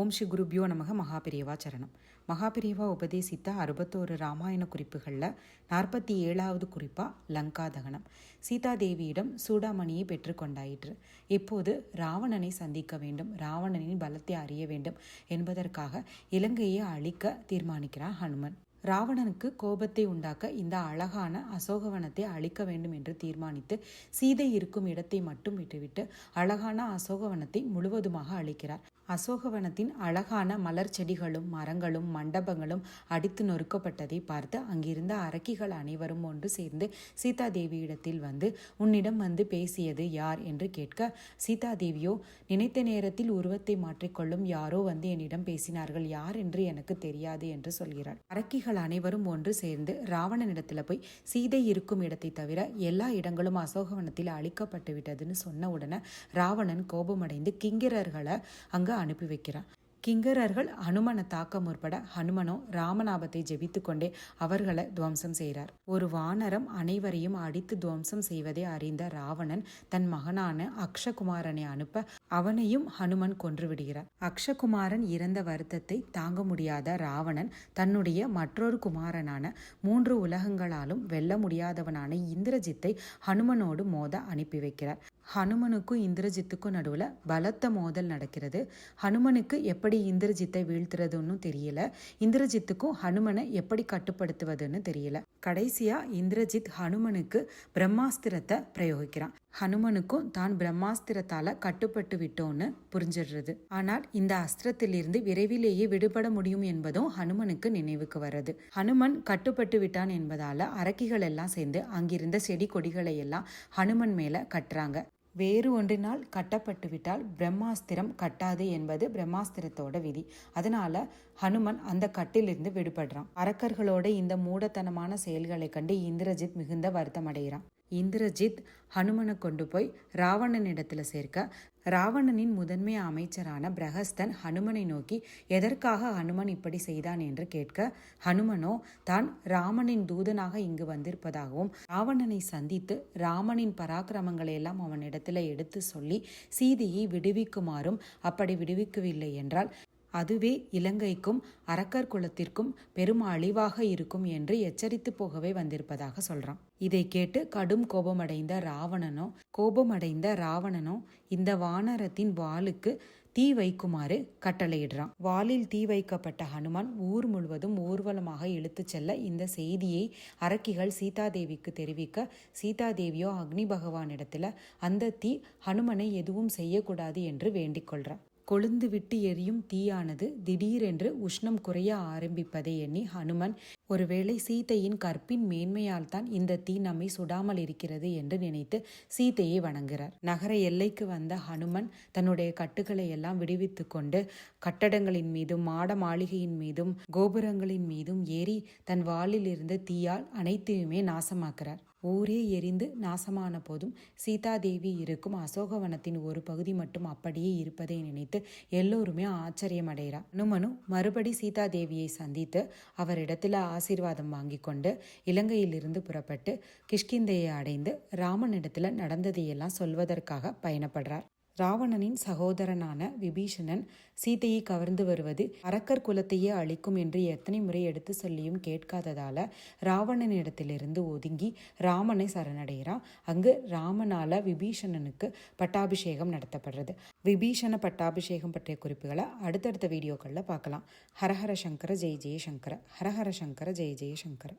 ஓம் ஸ்ரீ குருபியோ நமக மகாபிரியவா சரணம். மகாபிரியவா உபதேசித்த அறுபத்தோரு ராமாயண குறிப்புகளில் நாற்பத்தி ஏழாவது குறிப்பாக லங்கா தகனம். சீதாதேவியிடம் சூடாமணியை பெற்றுக்கொண்டாயிற்று இப்போது ராவணனை சந்திக்க வேண்டும். ராவணனின் பலத்தை அறிய வேண்டும் என்பதற்காக இலங்கையை அழிக்க தீர்மானிக்கிறார் ஹனுமன். ராவணனுக்கு கோபத்தை உண்டாக்க இந்த அழகான அசோகவனத்தை அழிக்க வேண்டும் என்று தீர்மானித்து சீதை இருக்கும் இடத்தை மட்டும் விட்டுவிட்டு அழகான அசோகவனத்தை முழுவதுமாக அழிக்கிறார். அசோகவனத்தின் அழகான மலர் செடிகளும் மரங்களும் மண்டபங்களும் அடித்து நொறுக்கப்பட்டதை பார்த்து அங்கிருந்த அரக்கிகள் அனைவரும் ஒன்று சேர்ந்து சீதாதேவியிடத்தில் வந்து உன்னிடம் வந்து பேசியது யார்? என்று கேட்க சீதாதேவியோ நினைத்த நேரத்தில் உருவத்தை மாற்றிக்கொள்ளும் யாரோ வந்து என்னிடம் பேசினார்கள். யார் என்று எனக்கு தெரியாது என்று சொல்கிறார் அரக்கிகள் அனைவரும் ஒன்று சேர்ந்து ராவணனிடத்தில் போய் சீதை இருக்கும் இடத்தை தவிர எல்லா இடங்களும் அசோகவனத்தில் அழிக்கப்பட்டு விட்டதுன்னு சொன்ன உடனே ராவணன் கோபமடைந்து கிங்கிரர்களை அங்கே அனுப்பி வைக்கிறான். கிங்கரர்கள் ஹனுமனை தாக்க முற்பட ஹனுமனோ ராமநாபத்தை ஜெபித்து கொண்டே அவர்களை துவம்சம் செய்கிறார். ஒரு வானரம் அனைவரையும் அடித்து துவம்சம் செய்வதை அறிந்த ராவணன் தன் மகனான அக்ஷகுமாரனை அனுப்ப அவனையும் ஹனுமன் கொன்று விடுகிறார். அக்ஷகுமாரன் இறந்த வருத்தத்தை தாங்க முடியாத ராவணன் தன்னுடைய மற்றொரு குமாரனான மூன்று உலகங்களாலும் வெல்ல முடியாதவனான இந்திரஜித்தை ஹனுமனோடு மோத அனுப்பி வைக்கிறார். ஹனுமனுக்கும் இந்திரஜித்துக்கும் நடுவில் பலத்த மோதல் நடக்கிறது. ஹனுமனுக்கு எப்படி இந்திரஜித்தை வீழ்த்துறதுன்னு தெரியல. இந்திரஜித்துக்கும் ஹனுமனை எப்படி கட்டுப்படுத்துவதுன்னு தெரியல. கடைசியா இந்திரஜித் ஹனுமனுக்கு பிரம்மாஸ்திரத்தை பிரயோகிக்கிறான். ஹனுமனுக்கும் தான் பிரம்மாஸ்திரத்தால கட்டுப்பட்டு விட்டோன்னு புரிஞ்சிடுறது. ஆனால் இந்த அஸ்திரத்திலிருந்து விரைவிலேயே விடுபட முடியும் என்பதும் ஹனுமனுக்கு நினைவுக்கு வருது ஹனுமன் கட்டுப்பட்டு விட்டான் என்பதால அரக்கிகள் எல்லாம் சேர்ந்து அங்கிருந்த செடி கொடிகளை எல்லாம் ஹனுமன் மேல கட்டுறாங்க. வேறு ஒன்றினால் கட்டப்பட்டு விட்டால் பிரம்மாஸ்திரம் கட்டாது என்பது பிரம்மாஸ்திரத்தோட விதி. அதனால ஹனுமன் அந்த கட்டிலிருந்து விடுபடுறான். அரக்கர்களோட இந்த மூடத்தனமான செயல்களை கண்டு இந்திரஜித் மிகுந்த வருத்தம் அடைகிறான் இந்திரஜித் ஹனுமனை கொண்டு போய் ராவணன் இடத்துல சேர்க்க. ராவணனின் முதன்மை அமைச்சரான பிரகஸ்தன் ஹனுமனை நோக்கி எதற்காக ஹனுமன் இப்படி செய்தான்? என்று கேட்க ஹனுமனோ தான் ராமனின் தூதனாக இங்கு வந்திருப்பதாகவும் ராவணனை சந்தித்து ராமனின் பராக்கிரமங்களை எல்லாம் அவனிடத்துல எடுத்து சொல்லி சீதையை விடுவிக்குமாறும் அப்படி விடுவிக்கவில்லை என்றால் அதுவே இலங்கைக்கும் அரக்கர் குலத்திற்கும் பெரும் அழிவாக இருக்கும் என்று எச்சரித்து போகவே வந்திருப்பதாக சொல்றான். இதை கேட்டு கடும் கோபமடைந்த ராவணனோ கோபமடைந்த ராவணனோ இந்த வானரத்தின் வாளுக்கு தீ வைக்குமாறு கட்டளையிடுறான். வாலில் தீ வைக்கப்பட்ட ஹனுமான் ஊர் முழுவதும் ஊர்வலமாக இழுத்துச் செல்ல இந்த செய்தியை அரக்கிகள் சீதாதேவிக்கு தெரிவிக்க சீதாதேவியோ அக்னி பகவானிடத்துல அந்த தீ ஹனுமனை எதுவும் செய்யக்கூடாது என்று வேண்டிக் கொள்றான். கொழுந்து விட்டு எரியும் தீயானது திடீரென்று உஷ்ணம் குறைய ஆரம்பிப்பதை எண்ணி ஹனுமன் ஒருவேளை சீதையின் கற்பின் மேன்மையால் தான் இந்த தீ நம்மை சுடாமல் இருக்கிறது என்று நினைத்து சீதையை வணங்குகிறார். நகர எல்லைக்கு வந்த ஹனுமன் தன்னுடைய கட்டுகளை எல்லாம் விடுவித்து கொண்டு கட்டடங்களின் மீதும் மாட மாளிகையின் மீதும் கோபுரங்களின் மீதும் ஏறி தன் வாளில் இருந்த தீயால் அனைத்தையுமே நாசமாக்கிறார் ஊரே எரிந்து நாசமான போதும் சீதாதேவி இருக்கும் அசோகவனத்தின் ஒரு பகுதி மட்டும் அப்படியே இருப்பதை நினைத்து எல்லோருமே ஆச்சரியம் அனுமனு மறுபடி சீதாதேவியை சந்தித்து அவரிடத்தில் ஆசீர்வாதம் வாங்கி கொண்டு இலங்கையிலிருந்து புறப்பட்டு கிஷ்கிந்தையை அடைந்து ராமனிடத்தில் நடந்ததையெல்லாம் சொல்வதற்காக பயணப்படுறார். ராவணனின் சகோதரனான விபீஷணன் சீதையை கவர்ந்து வருவது அரக்கர் குலத்தையே அழிக்கும் என்று எத்தனை முறை எடுத்து சொல்லியும் கேட்காததால ராவணனிடத்திலிருந்து ஒதுங்கி ராமனை சரணடைகிறான். அங்கு ராமனால விபீஷணனுக்கு பட்டாபிஷேகம் நடத்தப்படுறது. விபீஷண பட்டாபிஷேகம் பற்றிய குறிப்புகளை அடுத்தடுத்த வீடியோக்களில் பார்க்கலாம். ஹரஹர சங்கர ஜெய் ஜெயசங்கர ஹரஹர சங்கர ஜெய் ஜெயசங்கர